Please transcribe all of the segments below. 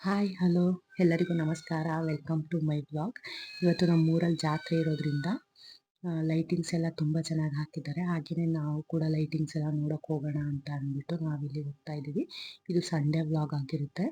Hi hello ಎಲ್ಲರಿಗೂ ನಮಸ್ಕಾರ. Welcome to my blog ಇವತ್ತು ನಮ್ಮೂರಲ್ಲಿ ಜಾತ್ರೆ ಇರೋದ್ರಿಂದ ಲೈಟಿಂಗ್ಸ್ ಎಲ್ಲ ತುಂಬ ಚೆನ್ನಾಗಿ ಹಾಕಿದ್ದಾರೆ. ಹಾಗೆಯೇ ನಾವು ಕೂಡ ಲೈಟಿಂಗ್ಸ್ ಎಲ್ಲ ನೋಡೋಕೆ ಹೋಗೋಣ ಅಂತ ಅಂದ್ಬಿಟ್ಟು ನಾವಿಲ್ಲಿ ಹೋಗ್ತಾ ಇದ್ದೀವಿ. ಇದು ಸಂಡೇ ವ್ಲಾಗ್ ಆಗಿರುತ್ತೆ.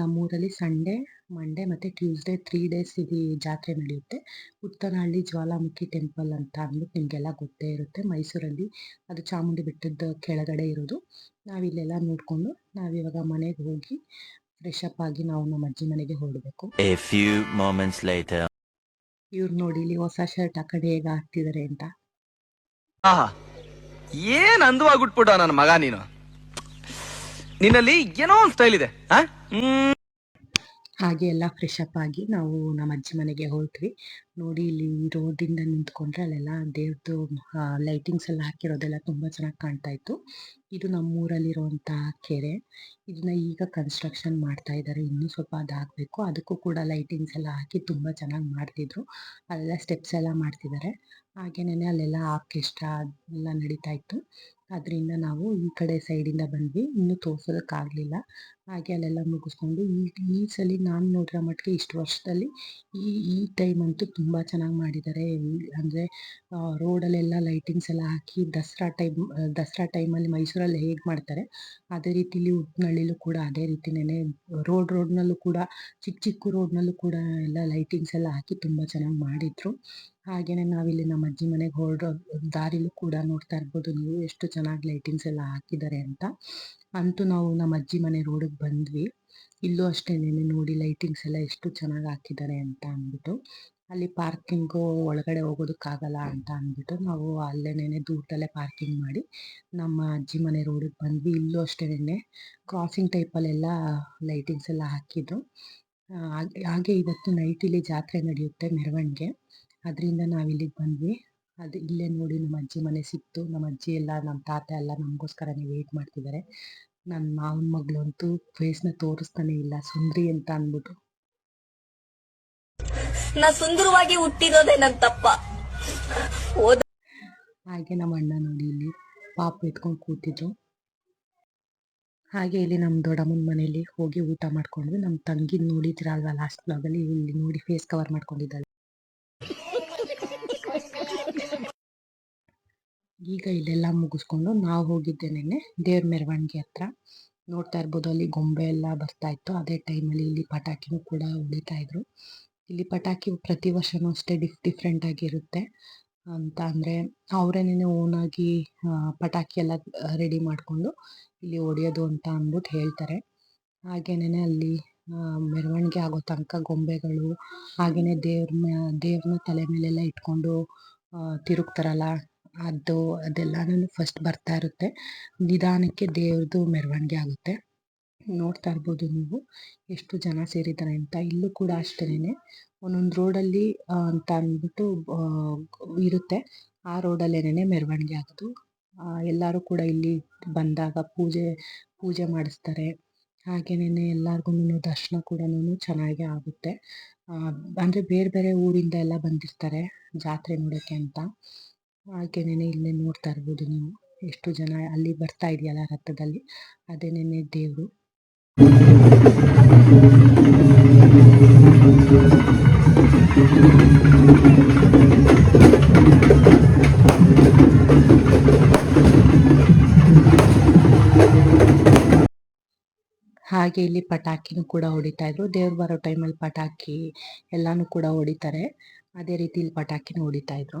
ನಮ್ಮೂರಲ್ಲಿ ಸಂಡೇ ಮಂಡೇ ಮತ್ತು ಟ್ಯೂಸ್ಡೇ ತ್ರೀ ಡೇಸ್ ಇಲ್ಲಿ ಜಾತ್ರೆ ನಡೆಯುತ್ತೆ. ಉತ್ತನಹಳ್ಳಿ ಜ್ವಾಲಾಮುಖಿ ಟೆಂಪಲ್ ಅಂತ ಅಂದ್ಬಿಟ್ಟು ನಿಮಗೆಲ್ಲ ಗೊತ್ತೇ ಇರುತ್ತೆ. ಮೈಸೂರಲ್ಲಿ ಅದು ಚಾಮುಂಡಿ ಬೆಟ್ಟದ ಕೆಳಗಡೆ ಇರೋದು. ನಾವಿಲ್ಲೆಲ್ಲ ನೋಡಿಕೊಂಡು ನಾವಿವಾಗ ಮನೆಗೆ ಹೋಗಿ ಫ್ರೆಶ್ ಅಪ್ ಆಗಿ ನಾವು ನಮ್ಮ ಅಜ್ಜಿ ಮನೆಗೆ ಹೊರಡಬೇಕು ಎ ಫ್ಯೂ moments later. ಇವ್ರು ನೋಡಿ ಇಲ್ಲಿ ಹೊಸ ಶರ್ಟ್ ಆ ಕಡೆ ಹೇಗೆ ಹಾಕ್ತಿದ್ದಾರೆ ಅಂತ ಆಹಾ ಏನ್ ಅಂದವಾಗ್ಬಿಟ್ಬಿಟ್ಟ ನನ್ನ ಮಗ ನೀನು ನಿನ್ನಲ್ಲಿ ಏನೋ ಒಂದು ಸ್ಟೈಲ್ ಇದೆ ಆ? ಹ್ಮ್ ಹಾಗೆ ಎಲ್ಲ ಫ್ರೆಶ್ ಅಪ್ ಆಗಿ ನಾವು ನಮ್ಮ ಅಜ್ಜಿ ಮನೆಗೆ ಹೊರಟ್ವಿ. ನೋಡಿ ಇಲ್ಲಿ ರೋಡಿಂದ ನಿಂತ್ಕೊಂಡ್ರೆ ಅಲ್ಲೆಲ್ಲ ದೇವ್ರದ್ದು ಲೈಟಿಂಗ್ಸ್ ಎಲ್ಲ ಹಾಕಿರೋದೆಲ್ಲ ತುಂಬ ಚೆನ್ನಾಗಿ ಕಾಣ್ತಾ ಇತ್ತು. ಇದು ನಮ್ಮೂರಲ್ಲಿರುವಂತಹ ಕೆರೆ. ಇದನ್ನ ಈಗ ಕನ್ಸ್ಟ್ರಕ್ಷನ್ ಮಾಡ್ತಾ ಇದ್ದಾರೆ ಇನ್ನೂ ಸ್ವಲ್ಪ ಅದಾಗಬೇಕು. ಅದಕ್ಕೂ ಕೂಡ ಲೈಟಿಂಗ್ಸ್ ಎಲ್ಲ ಹಾಕಿ ತುಂಬ ಚೆನ್ನಾಗಿ ಮಾಡ್ತಿದ್ರು. ಅಲ್ಲೆಲ್ಲ ಸ್ಟೆಪ್ಸ್ ಎಲ್ಲ ಮಾಡ್ತಿದ್ದಾರೆ ಹಾಗೇನೇ ಅಲ್ಲೆಲ್ಲ ಆರ್ಕೆಸ್ಟ್ರಾ ಎಲ್ಲ ನಡೀತಾ ಇತ್ತು. ಅದರಿಂದ ನಾವು ಈ ಕಡೆ ಸೈಡಿಂದ ಬಂದ್ವಿ. ಇನ್ನೂ ತೋರ್ಸೋದಕ್ಕಾಗಲಿಲ್ಲ. ಹಾಗೆ ಅಲ್ಲೆಲ್ಲ ಮುಗಿಸ್ಕೊಂಡು ಈ ಈ ಸಲ ನಾನು ನೋಡಿರೋ ಮಟ್ಟಿಗೆ ಇಷ್ಟು ವರ್ಷದಲ್ಲಿ ಈ ಈ ಟೈಮ್ ಅಂತೂ ತುಂಬ ಚೆನ್ನಾಗಿ ಮಾಡಿದ್ದಾರೆ. ಅಂದರೆ ರೋಡಲ್ಲೆಲ್ಲ ಲೈಟಿಂಗ್ಸ್ ಎಲ್ಲ ಹಾಕಿ ದಸರಾ ಟೈಮ್, ದಸರಾ ಟೈಮಲ್ಲಿ ಮೈಸೂರಲ್ಲಿ ಹೇಗೆ ಮಾಡ್ತಾರೆ, ಅದೇ ರೀತಿಲಿ ಉಪ್ಪನಹಳ್ಳಿಲೂ ಕೂಡ ಅದೇ ರೀತಿನೇ ರೋಡ್, ರೋಡ್ನಲ್ಲೂ ಕೂಡ ಚಿಕ್ಕ ಚಿಕ್ಕ ರೋಡ್ನಲ್ಲೂ ಕೂಡ ಎಲ್ಲ ಲೈಟಿಂಗ್ಸ್ ಎಲ್ಲ ಹಾಕಿ ತುಂಬ ಚೆನ್ನಾಗಿ ಮಾಡಿದ್ರು. ಹಾಗೆಯೇ ನಾವಿಲ್ಲಿ ನಮ್ಮ ಅಜ್ಜಿ ಮನೆಗೆ ಹೊರಡೋ ದಾರಿಲೂ ಕೂಡ ನೋಡ್ತಾ ಇರ್ಬೋದು. ನೀವು ಎಷ್ಟು ಚೆನ್ನಾಗಿ ಲೈಟಿಂಗ್ಸ್ ಎಲ್ಲ ಹಾಕಿದ್ದಾರೆ ಅಂತ. ಅಂತೂ ನಾವು ನಮ್ಮ ಅಜ್ಜಿ ಮನೆ ರೋಡಿಗೆ ಬಂದ್ವಿ. ಇಲ್ಲೂ ಅಷ್ಟೇನೆ ನೋಡಿ ಲೈಟಿಂಗ್ಸ್ ಎಲ್ಲ ಎಷ್ಟು ಚೆನ್ನಾಗಿ ಹಾಕಿದ್ದಾರೆ ಅಂತ ಅಂದ್ಬಿಟ್ಟು, ಅಲ್ಲಿ ಪಾರ್ಕಿಂಗು ಒಳಗಡೆ ಹೋಗೋದಕ್ಕಾಗಲ್ಲ ಅಂತ ಅಂದ್ಬಿಟ್ಟು ನಾವು ಅಲ್ಲೇನೇ ದೂರದಲ್ಲೇ ಪಾರ್ಕಿಂಗ್ ಮಾಡಿ ನಮ್ಮ ಅಜ್ಜಿ ಮನೆ ರೋಡಿಗೆ ಬಂದ್ವಿ. ಇಲ್ಲೂ ಅಷ್ಟೇನೆ ಕ್ರಾಸಿಂಗ್ ಟೈಪಲ್ಲೆಲ್ಲ ಲೈಟಿಂಗ್ಸ್ ಎಲ್ಲ ಹಾಕಿದ್ರು. ಹಾಗೆ ಇವತ್ತು ನೈಟ್ ಇಲ್ಲಿ ಜಾತ್ರೆ ನಡೆಯುತ್ತೆ ಮೆರವಣಿಗೆ. ಅದರಿಂದ ನಾವು ಇಲ್ಲಿಗೆ ಬಂದ್ವಿ. ಅದು ಇಲ್ಲೇ ನೋಡಿ ನಮ್ಮ ಅಜ್ಜಿ ಮನೆ ಸಿಕ್ತು. ನಮ್ಮ ಅಜ್ಜಿ ಎಲ್ಲ ನಮ್ಮ ತಾತ ಎಲ್ಲ ನಮಗೋಸ್ಕರನೇ ವೇಟ್ ಮಾಡ್ತಿದ್ದಾರೆ ನನ್ನ ಮಾವನ ಮಗಳಂತೂ ಫೇಸ್ನ ತೋರಿಸ್ತಾನೆ ಇಲ್ಲ. ಸುಂದ್ರಿ ಅಂತ ಅಂದ್ಬಿಟ್ಟು. ನಾ ಸುಂದರವಾಗಿ ಹುಟ್ಟಿರೋದೇ ನನ್ನ ತಪ್ಪ. ಹಾಗೆ ನಮ್ಮ ಅಣ್ಣ ನೋಡಿ ಇಲ್ಲಿ ಪಾಪ ಎತ್ಕೊಂಡು ಕೂತಿದ್ರು. ಹಾಗೆ ಇಲ್ಲಿ ನಮ್ಮ ದೊಡ್ಡಮ್ಮನ ಮನೆಯಲ್ಲಿ ಹೋಗಿ ಊಟ ಮಾಡ್ಕೊಂಡ್ವಿ. ನಮ್ಮ ತಂಗಿ ನೋಡಿದ್ರಲ್ವಾ ಲಾಸ್ಟ್ ಬ್ಲಾಗಲ್ಲಿ ಇಲ್ಲಿ ನೋಡಿ ಫೇಸ್ ಕವರ್ ಮಾಡ್ಕೊಂಡಿದ್ದಾಳೆ. ಈಗ ಇಲ್ಲೆಲ್ಲ ಮುಗಿಸ್ಕೊಂಡು ನಾವು ಹೋಗಿದ್ದೆ ನೆನ್ನೆ ದೇವ್ರ ಮೆರವಣಿಗೆ ಹತ್ರ. ನೋಡ್ತಾ ಇರ್ಬೋದು ಅಲ್ಲಿ ಗೊಂಬೆ ಎಲ್ಲ ಬರ್ತಾ ಇತ್ತು. ಅದೇ ಟೈಮಲ್ಲಿ ಇಲ್ಲಿ ಪಟಾಕಿನೂ ಕೂಡ ಹೊಡಿತಾ ಇದ್ರು. ಇಲ್ಲಿ ಪಟಾಕಿ ಪ್ರತಿ ವರ್ಷವೂ ಅಷ್ಟೇ ಡಿಫ್ ಡಿಫ್ರೆಂಟ್ ಆಗಿರುತ್ತೆ ಅಂತ ಅಂದರೆ ಅವರೇನೆ ಓನಾಗಿ ಪಟಾಕಿ ಎಲ್ಲ ರೆಡಿ ಮಾಡಿಕೊಂಡು ಇಲ್ಲಿ ಹೊಡೆಯೋದು ಅಂತ ಅಂದ್ಬಿಟ್ಟು ಹೇಳ್ತಾರೆ. ಹಾಗೇನೇ ಅಲ್ಲಿ ಮೆರವಣಿಗೆ ಆಗೋ ತನಕ ಗೊಂಬೆಗಳು ಹಾಗೆಯೇ ದೇವ್ರ ದೇವ್ರನ್ನ ತಲೆ ಮೇಲೆಲ್ಲ ಇಟ್ಕೊಂಡು ತಿರುಗ್ತಾರಲ್ಲ. ಅದು ಅದೆಲ್ಲನೂ ಫಸ್ಟ್ ಬರ್ತಾ ಇರುತ್ತೆ. ನಿಧಾನಕ್ಕೆ ದೇವ್ರದ್ದು ಮೆರವಣಿಗೆ ಆಗುತ್ತೆ. ನೋಡ್ತಾ ಇರ್ಬೋದು ನೀವು ಎಷ್ಟು ಜನ ಸೇರಿದ್ದಾರೆ ಅಂತ. ಇಲ್ಲೂ ಕೂಡ ಅಷ್ಟೇನೆ. ಒಂದೊಂದು ರೋಡಲ್ಲಿ ಅಂತ ಅಂದ್ಬಿಟ್ಟು ಇರುತ್ತೆ. ಆ ರೋಡಲ್ಲೇನೆ ಮೆರವಣಿಗೆ ಆಗೋದು. ಎಲ್ಲರೂ ಕೂಡ ಇಲ್ಲಿ ಬಂದಾಗ ಪೂಜೆ ಪೂಜೆ ಮಾಡಿಸ್ತಾರೆ. ಹಾಗೇನೇ ಎಲ್ಲರಿಗೂ ದರ್ಶನ ಕೂಡ ಚೆನ್ನಾಗೇ ಆಗುತ್ತೆ. ಅಂದರೆ ಅಂದ್ರೆ ಬೇರೆ ಬೇರೆ ಊರಿಂದ ಎಲ್ಲ ಬಂದಿರ್ತಾರೆ ಜಾತ್ರೆ ನೋಡೋಕ್ಕೆ ಅಂತ. ಹಾಗೇನೆ ಇಲ್ಲಿ ನೋಡ್ತಾ ಇರ್ಬೋದು ನೀವು. ಎಷ್ಟು ಜನ ಅಲ್ಲಿ ಬರ್ತಾ ಇದೆಯಲ್ಲ ರಥದಲ್ಲಿ ಅದೇನೇನೆ ದೇವರು. ಹಾಗೆ ಇಲ್ಲಿ ಪಟಾಕಿನೂ ಕೂಡ ಹೊಡಿತಾ ಇದ್ರು. ದೇವ್ರು ಬರೋ ಟೈಮಲ್ಲಿ ಪಟಾಕಿ ಎಲ್ಲಾನು ಕೂಡ ಹೊಡಿತಾರೆ. ಅದೇ ರೀತಿ ಇಲ್ಲಿ ಪಟಾಕಿನೂ ಹೊಡಿತಾ ಇದ್ರು.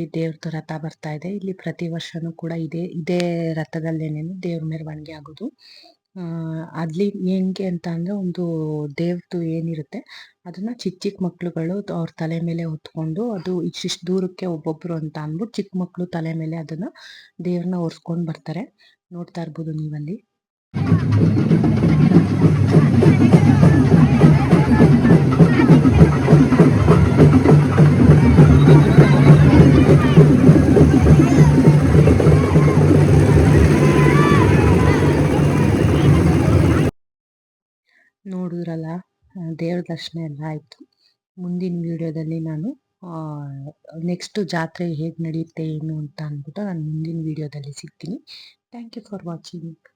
ನೋಡಿ ದೇವ್ರದ್ದು ರಥ ಬರ್ತಾ ಇದೆ. ಇಲ್ಲಿ ಪ್ರತಿ ವರ್ಷನೂ ಕೂಡ ಇದೇ ಇದೇ ರಥದಲ್ಲೇನೆ ದೇವ್ರ ಮೆರವಣಿಗೆ ಆಗೋದು. ಆ, ಅಲ್ಲಿ ಹೆಂಗೆ ಅಂತ ಅಂದ್ರೆ ಒಂದು ದೇವ್ರದ್ದು ಏನಿರುತ್ತೆ, ಅದನ್ನ ಚಿಕ್ಕ ಚಿಕ್ಕ ಮಕ್ಳುಗಳು ಅವ್ರ ತಲೆ ಮೇಲೆ ಹೊತ್ಕೊಂಡು ಅದು ಇಷ್ಟಿಷ್ಟು ದೂರಕ್ಕೆ ಒಬ್ಬೊಬ್ರು ಅಂತ ಅಂದ್ಬಿಟ್ಟು ಚಿಕ್ಕ ಮಕ್ಳು ತಲೆ ಮೇಲೆ ಅದನ್ನ ದೇವ್ರನ್ನ ಒರ್ಸ್ಕೊಂಡ್ ಬರ್ತಾರೆ. ನೋಡ್ತಾ ಇರ್ಬೋದು ನೀವಲ್ಲಿ. ದೇವ್ರ ದರ್ಶನ ಎಲ್ಲ ಆಯ್ತು. ಮುಂದಿನ ವಿಡಿಯೋದಲ್ಲಿ ನಾನು ನೆಕ್ಸ್ಟ್ ಜಾತ್ರೆ ಹೇಗೆ ನಡೆಯುತ್ತೆ ಏನು ಅಂತ ಅಂದ್ಬಿಟ್ಟು ನಾನು ಮುಂದಿನ ವಿಡಿಯೋದಲ್ಲಿ ಸಿಗ್ತೀನಿ. Thank you for watching